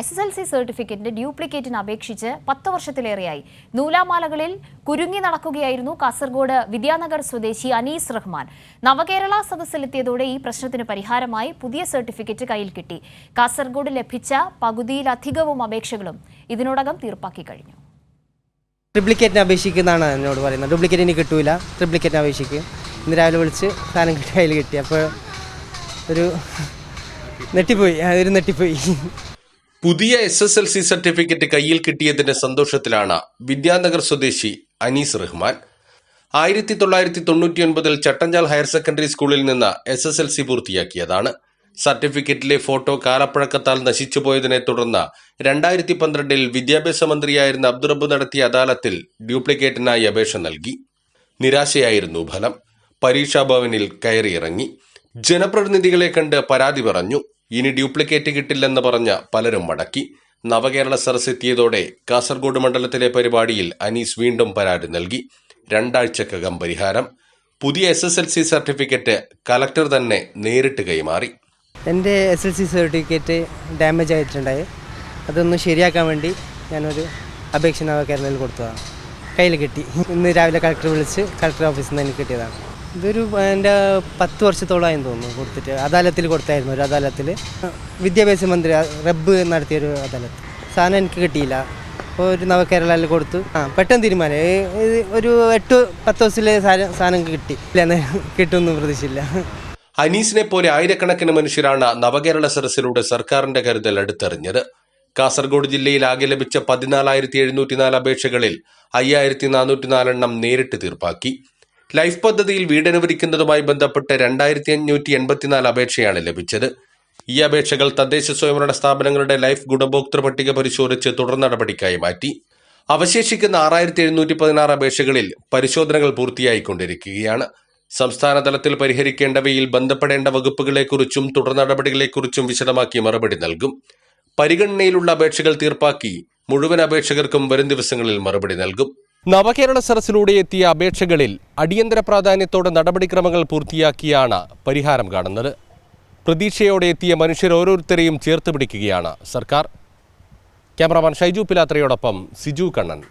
S S L C സർട്ടിഫിക്കറ്റിന്റെ ഡ്യൂപ്ലിക്കേറ്റിന് അപേക്ഷിച്ച് പത്ത് വർഷത്തിലേറെയായി. നൂലാമാലകളിൽ കുരുങ്ങി നടക്കുകയായിരുന്നു കാസർഗോഡ് വിദ്യാനഗർ സ്വദേശി അനീസ് റഹ്മാൻ. നവകേരള സദസ്സിലെത്തിയതോടെ ഈ പ്രശ്നത്തിന് പരിഹാരമായി പുതിയ സർട്ടിഫിക്കറ്റ് കയ്യിൽ കിട്ടി. കാസർഗോഡ് ലഭിച്ച പകുതിയിലധികവും അപേക്ഷകളും ഇതിനോടകം തീർപ്പാക്കി കഴിഞ്ഞു. ട്രിപ്ലിക്കേറ്റിന് അപേക്ഷിക്കുന്നതാണ് എന്നോട് പറയുന്നത്. ഡ്യൂപ്ലിക്കേറ്റ് ഇനി കിട്ടൂല. ട്രിപ്ലിക്കേറ്റിന് അപേക്ഷിക്കും. ഇന്ന് രാവിലെ വിളിച്ച് സാധനം കിട്ടി കയ്യിൽ കിട്ടി. അപ്പോൾ ഒരു നെട്ടിപ്പോയി. ഒരു നെട്ടിപ്പോയി. പുതിയ S S L C certificate കയ്യിൽ കിട്ടിയതിന്റെ സന്തോഷത്തിലാണ് വിദ്യാനഗർ സ്വദേശി അനീസ് റഹ്മാൻ. ആയിരത്തി തൊള്ളായിരത്തി തൊണ്ണൂറ്റിയൊൻപതിൽ ചട്ടഞ്ചാൽ ഹയർ സെക്കൻഡറി സ്കൂളിൽ നിന്ന് എസ് എസ് എൽ സി പൂർത്തിയാക്കിയതാണ്. സർട്ടിഫിക്കറ്റിലെ ഫോട്ടോ കാലപ്പഴക്കത്താൽ നശിച്ചുപോയതിനെ തുടർന്ന് രണ്ടായിരത്തി പന്ത്രണ്ടിൽ വിദ്യാഭ്യാസ മന്ത്രിയായിരുന്ന അബ്ദുറബ് നടത്തിയ അദാലത്തിൽ ഡ്യൂപ്ലിക്കേറ്റിനായി അപേക്ഷ നൽകി. നിരാശയായിരുന്നു ഫലം. പരീക്ഷാഭവനിൽ കയറിയിറങ്ങി. ജനപ്രതിനിധികളെ കണ്ട് പരാതി പറഞ്ഞു. ഇനി ഡ്യൂപ്ലിക്കേറ്റ് കിട്ടില്ലെന്ന് പറഞ്ഞ പലരും മടക്കി. നവകേരള സരസ് എത്തിയതോടെ കാസർഗോഡ് മണ്ഡലത്തിലെ പരിപാടിയിൽ അനീസ് വീണ്ടും പരാതി നൽകി. രണ്ടാഴ്ചക്കകം പരിഹാരം. പുതിയ S S L C certificate collector തന്നെ നേരിട്ട് കൈമാറി. എന്റെ S L C certificate damage ആയിട്ടുണ്ടായി. അതൊന്ന് ശരിയാക്കാൻ വേണ്ടി ഞാനൊരു അപേക്ഷ നവകേരളയിൽ കൊടുത്തതാണ്. കയ്യിൽ കിട്ടി. ഇന്ന് രാവിലെ കളക്ടർ വിളിച്ച് കളക്ടർ ഓഫീസിൽ നിന്ന് എനിക്ക് കിട്ടിയതാണ്. ഇതൊരു എന്റെ പത്ത് വർഷത്തോളമായി തോന്നുന്നു കൊടുത്തിട്ട്. അദാലത്തിൽ കൊടുത്തായിരുന്നു ഒരു അദാലത്തിൽ. വിദ്യാഭ്യാസ മന്ത്രി റബ്ബ് നടത്തിയൊരു അദാലത്ത്. സാധനം എനിക്ക് കിട്ടിയില്ല. അപ്പോൾ ഒരു നവകേരളയിൽ കൊടുത്തു. ആ പെട്ടെന്ന് തീരുമാനം. ഒരു എട്ട് പത്ത് ദിവസത്തിലെ സാധനം സാധനം കിട്ടി. ഇല്ല കിട്ടുമെന്ന് പ്രതീക്ഷയില്ല അനീസിനെ പോലെ ആയിരക്കണക്കിന് മനുഷ്യരാണ് നവകേരള സരസിലൂടെ സർക്കാരിന്റെ കരുതൽ അടുത്തെറിഞ്ഞത്. കാസർഗോഡ് ജില്ലയിൽ ആകെ ലഭിച്ച പതിനാലായിരത്തി എഴുന്നൂറ്റിനാല് അപേക്ഷകളിൽ അയ്യായിരത്തി നാനൂറ്റി നാലെണ്ണം നേരിട്ട് തീർപ്പാക്കി. ലൈഫ് പദ്ധതിയിൽ വീടനുവദിക്കുന്നതുമായി ബന്ധപ്പെട്ട് രണ്ടായിരത്തി അഞ്ഞൂറ്റി എൺപത്തിനാല് അപേക്ഷയാണ് ലഭിച്ചത്. ഈ അപേക്ഷകൾ തദ്ദേശ സ്വയംഭരണ സ്ഥാപനങ്ങളുടെ ലൈഫ് ഗുണഭോക്തൃ പട്ടിക പരിശോധിച്ച് തുടർ നടപടിക്കായി മാറ്റി. അവശേഷിക്കുന്ന ആറായിരത്തി എഴുന്നൂറ്റി പതിനാറ് അപേക്ഷകളിൽ പരിശോധനകൾ പൂർത്തിയായിക്കൊണ്ടിരിക്കുകയാണ്. സംസ്ഥാന തലത്തിൽ പരിഹരിക്കേണ്ടവയിൽ ബന്ധപ്പെടേണ്ട വകുപ്പുകളെക്കുറിച്ചും തുടർ നടപടികളെക്കുറിച്ചും വിശദമാക്കി മറുപടി നൽകും. പരിഗണനയിലുള്ള അപേക്ഷകൾ തീർപ്പാക്കി മുഴുവൻ അപേക്ഷകർക്കും വരും ദിവസങ്ങളിൽ മറുപടി നൽകും. നവകേരള സരസിലൂടെ എത്തിയ അപേക്ഷകളിൽ അടിയന്തര പ്രാധാന്യത്തോടെ നടപടിക്രമങ്ങൾ പൂർത്തിയാക്കിയാണ് പരിഹാരം കാണുന്നത്. പ്രതീക്ഷയോടെ എത്തിയ മനുഷ്യർ ഓരോരുത്തരെയും ചേർത്ത് പിടിക്കുകയാണ് സർക്കാർ. ക്യാമറാമാൻ ഷൈജു പിലാത്രയോടൊപ്പം സിജു കണ്ണൻ.